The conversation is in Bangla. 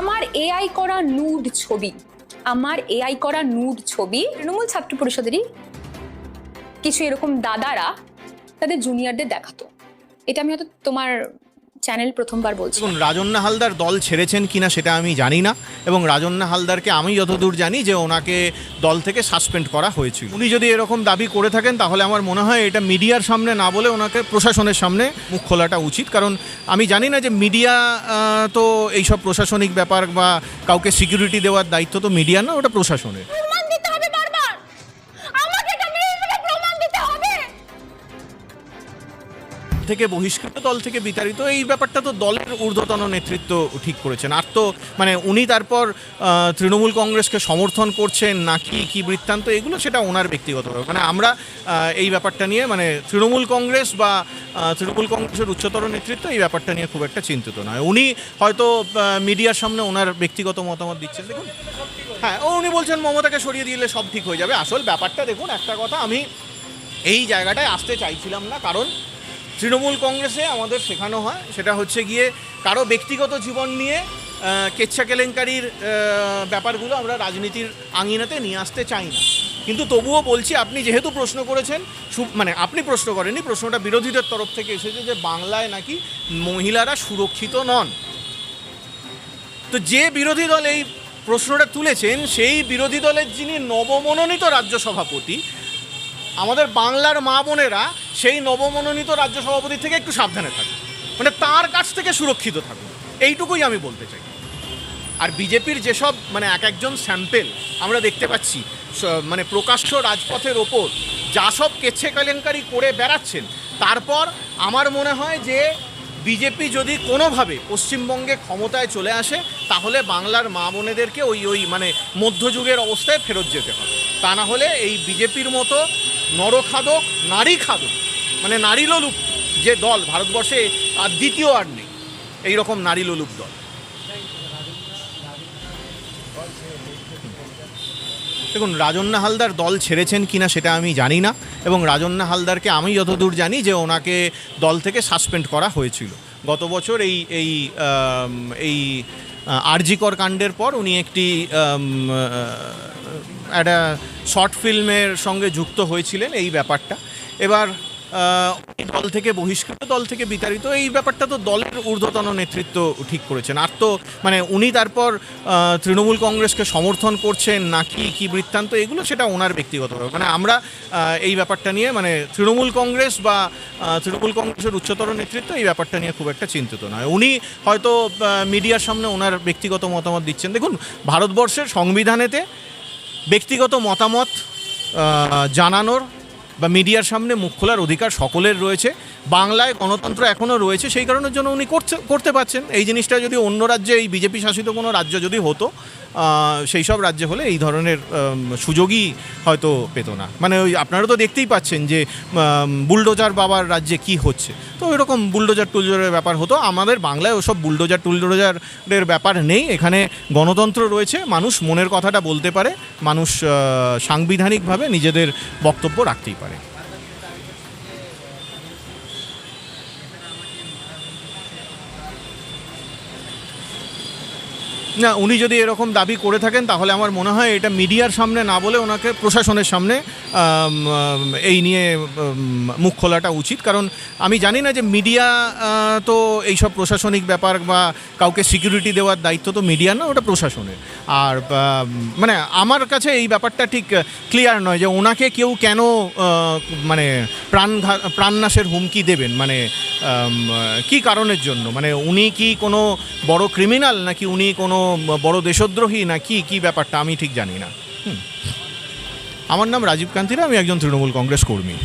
আমার এআই করা নুড ছবি। আমার এআই করা নুড ছবি তৃণমূল ছাত্র পরিষদেরই কিছু এরকম দাদারা তাদের জুনিয়রদের দেখাতো। এটা আমি হয়তো তোমার চ্যানেল প্রথমবার বলছি। রাজন্না হালদার দল ছেড়েছেন কিনা সেটা আমি জানি না, এবং রাজন্না হালদারকে আমি যতদূর জানি যে ওনাকে দল থেকে সাসপেন্ড করা হয়েছিল। উনি যদি এরকম দাবি করে থাকেন, তাহলে আমার মনে হয় এটা মিডিয়ার সামনে না বলে ওনাকে প্রশাসনের সামনে মুখ খোলাটা উচিত। কারণ আমি জানি না যে মিডিয়া তো এইসব প্রশাসনিক ব্যাপার বা কাউকে সিকিউরিটি দেওয়ার দায়িত্ব তো মিডিয়া না, ওটা প্রশাসনের। থেকে বহিষ্কৃত দল থেকে বিতাড়িত, এই ব্যাপারটা তো দলের ঊর্ধ্বতন নেতৃত্ব ঠিক করেছেন। আর তো মানে উনি তারপর তৃণমূল কংগ্রেসকে সমর্থন করছেন নাকি কি বৃত্তান্ত, এগুলো সেটা ওনার ব্যক্তিগত মানে আমরা এই ব্যাপারটা নিয়ে মানে তৃণমূল কংগ্রেস বা তৃণমূল কংগ্রেসের উচ্চতর নেতৃত্ব এই ব্যাপারটা নিয়ে খুব একটা চিন্তিত নয়। উনি হয়তো মিডিয়ার সামনে ওনার ব্যক্তিগত মতামত দিচ্ছেন। দেখুন হ্যাঁ ও উনি বলছেন মমতাকে সরিয়ে দিলে সব ঠিক হয়ে যাবে। আসল ব্যাপারটা দেখুন, একটা কথা, আমি এই জায়গাটায় আসতে চাইছিলাম না, কারণ তৃণমূল কংগ্রেসে আমাদের শেখানো হয়। সেটা হচ্ছে গিয়ে কারও ব্যক্তিগত জীবন নিয়ে কেচ্ছা কেলেঙ্কারির ব্যাপারগুলো আমরা রাজনীতির আঙিনাতে নিয়ে আসতে চাই না। কিন্তু তবুও বলছি, আপনি যেহেতু প্রশ্ন করেছেন মানে আপনি প্রশ্ন করেননি, প্রশ্নটা বিরোধীদের তরফ থেকে এসেছে যে বাংলায় নাকি মহিলারা সুরক্ষিত নন। তো যে বিরোধী দল এই প্রশ্নটা তুলেছেন, সেই বিরোধী দলের যিনি নবমনোনীত রাজ্য সভাপতি আমাদের বাংলার মা বোনেরা সেই নবমনোনীত রাজ্য সভাপতি থেকে একটু সাবধানে থাকুন। মানে তার কাছ থেকে সুরক্ষিত থাকুন। এইটুকুই আমি বলতে চাই। আর বিজেপির যেসব মানে এক একজন স্যাম্পেল আমরা দেখতে পাচ্ছি মানে প্রকাশ্য রাজপথের ওপর যা সব কেচ্ছে কেলেঙ্কারি করে বেড়াচ্ছেন, তারপর আমার মনে হয় যে বিজেপি যদি কোনোভাবে পশ্চিমবঙ্গে ক্ষমতায় চলে আসে, তাহলে বাংলার মা বোনেদেরকে ওই ওই মানে মধ্যযুগের অবস্থায় ফেরত যেতে হবে। তা না হলে এই বিজেপির মতো নরখাদক নারী খাদক মানে নারী লোলুপ যে দল ভারতবর্ষে আর দ্বিতীয় আর নেই। এইরকম নারী লোলুপ দল। দেখুন, রাজন্না হালদার দল ছেড়েছেন কিনা সেটা আমি জানি না, এবং রাজন্না হালদারকে আমি যতদূর জানি যে ওনাকে দল থেকে সাসপেন্ড করা হয়েছিল। গত বছর এই এই এই আরজিকর কাণ্ডের পর উনি একটি একটা শর্ট ফিল্মের সঙ্গে যুক্ত হয়েছিলেন এই ব্যাপারটা। এবার দল থেকে বহিষ্কৃত দল থেকে বিতাড়িত, এই ব্যাপারটা তো দলের ঊর্ধ্বতন নেতৃত্ব ঠিক করেছেন। আর তো মানে উনি তারপর তৃণমূল কংগ্রেসকে সমর্থন করছেন নাকি কি বৃত্তান্ত, এগুলো সেটা ওনার ব্যক্তিগত মানে আমরা এই ব্যাপারটা নিয়ে মানে তৃণমূল কংগ্রেস বা তৃণমূল কংগ্রেসের উচ্চতর নেতৃত্ব এই ব্যাপারটা নিয়ে খুব একটা চিন্তিত নয়। উনি হয়তো মিডিয়ার সামনে ওনার ব্যক্তিগত মতামত দিচ্ছেন। দেখুন, ভারতবর্ষের সংবিধানেতে ব্যক্তিগত মতামত জানানোর বা মিডিয়ার সামনে মুখ খোলার অধিকার সকলের রয়েছে। বাংলায় গণতন্ত্র এখনও রয়েছে, সেই কারণের জন্য উনি করছে, করতে পারছেন। এই জিনিসটা যদি অন্য রাজ্যে, এই বিজেপি শাসিত কোনো রাজ্য যদি হতো সেই সব রাজ্যে হলে এই ধরনের সুযোগই হয়তো পেত না। মানে ওই আপনারা তো দেখতেই পাচ্ছেন যে বুলডোজার বাবার রাজ্যে কি হচ্ছে। তো এরকম বুলডোজার টুলডোজারের ব্যাপার হতো। আমাদের বাংলায় ওসব বুলডোজার টুলডোজারের ব্যাপার নেই। এখানে গণতন্ত্র রয়েছে। মানুষ মনের কথাটা বলতে পারে। মানুষ সাংবিধানিকভাবে নিজেদের বক্তব্য রাখতেই পারে। না, উনি যদি এরকম দাবি করে থাকেন, তাহলে আমার মনে হয় এটা মিডিয়ার সামনে না বলে ওনাকে প্রশাসনের সামনে এই নিয়ে মুখ খোলাটা উচিত। কারণ আমি জানি না যে মিডিয়া তো এইসব প্রশাসনিক ব্যাপার বা কাউকে সিকিউরিটি দেওয়ার দায়িত্ব তো মিডিয়া না, ওটা প্রশাসনের। আর মানে আমার কাছে এই ব্যাপারটা ঠিক ক্লিয়ার নয় যে ওনাকে কেউ কেন মানে প্রাণ প্রাণনাশের হুমকি দেবেন মানে কি কারণের জন্য? মানে উনি কি কোনো বড় ক্রিমিনাল, নাকি উনি কোনো বড় দেশদ্রোহী না কি কি ব্যাপারটা? আমি ঠিক জানি না। আমার নাম রাজীব কান্তিরা, আমি একজন তৃণমূল কংগ্রেস কর্মী।